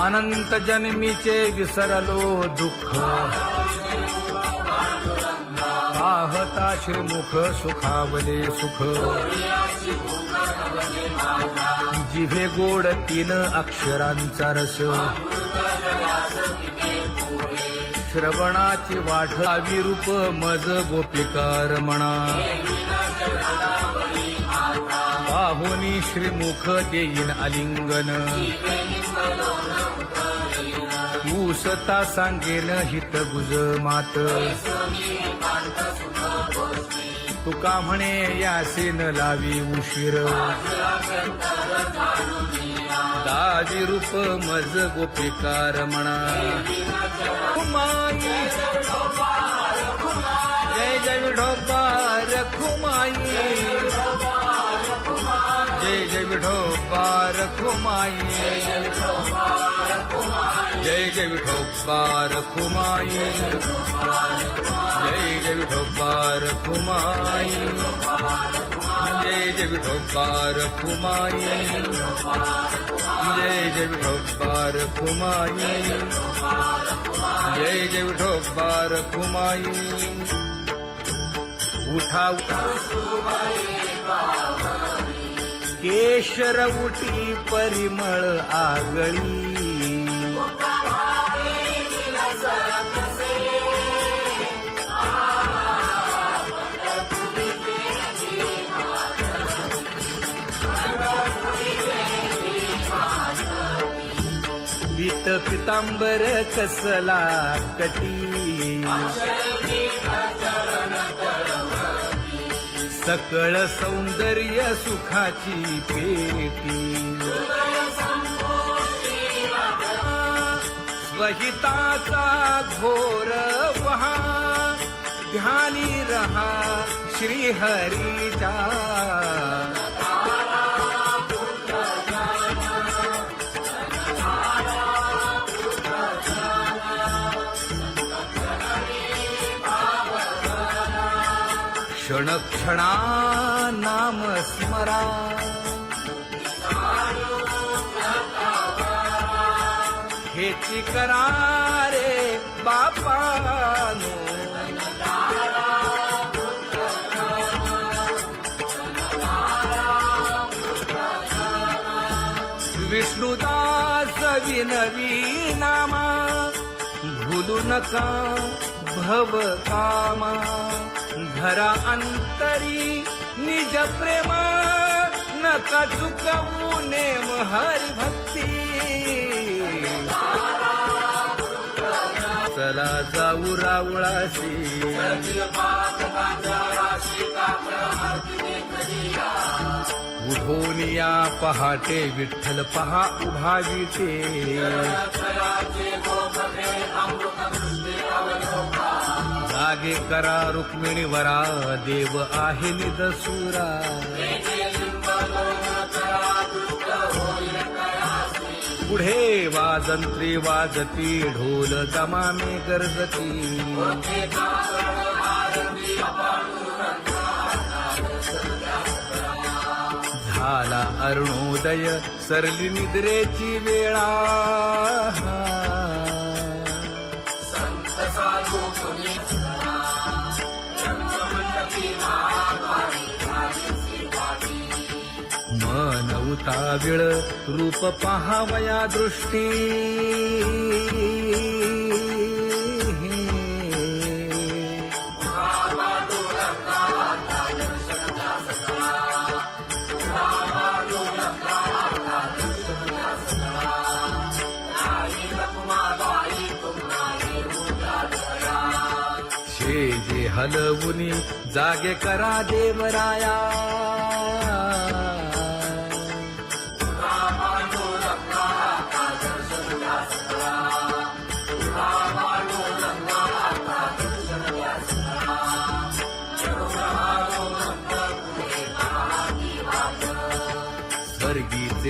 अनंत जन्मीचे विसरलो दुःख. आहता श्रीमुख सुखावले सुख. जिभे गोड तीन अक्षरांचा रस. श्रवणाची वाढ विरूप मज गोपिकार म्हणा पाहुनी श्रीमुख देईन आलिंगन पुसता सांगेल हित गुज मात. तुका म्हणे यासीन लावी उशीर. दाजी रूप मज गोपिकार म्हणा. खुमाई जय जय ढोपार खुमाई जय जय विठोबार खुमाई जय जय विठोबार खुमाई जय जय विठोबार खुमाई जय जय विठोबार खुमाई जय जय विठोबार खुमाई जय जय विठोबार खुमाई उठा केशर उठी परिमळ आगळी। पीत पितांबर कसला कटी? सकळ सौंदर्य सुखाची पेटी. स्वहिताचा घोर वहा. ध्यानी रहा श्रीहरीचा. क्षण क्षणा नाम स्मरा. रे बापानो। विष्णुदास विनवी नामा भूलू नका भव कामा। घरा अंतरी निज प्रेम नका चुकवू नेम हरी भक्ती चला जाऊ रावळाशी. उठून या पहाटे विठ्ठल पहा उभा विटे जागे करा रुक्मिणी वरा देव आहे निदसुरा पुढे वाजंत्री वाजती ढोल जमाने गरजती. झाला अरुणोदय सरली निद्रेची वेळा. मन रूप पहावया दृष्टी. शेजे हलवुनी जागे करा देवराया.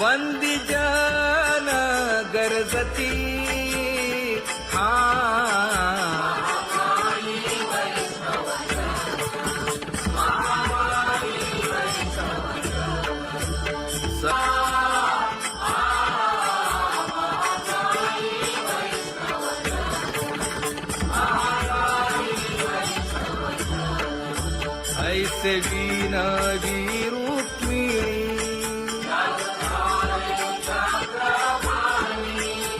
बंदी जन गरजती। हा। ऐसे विनवी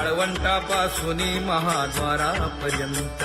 वाळवंटापासून महाद्वारापर्यंत.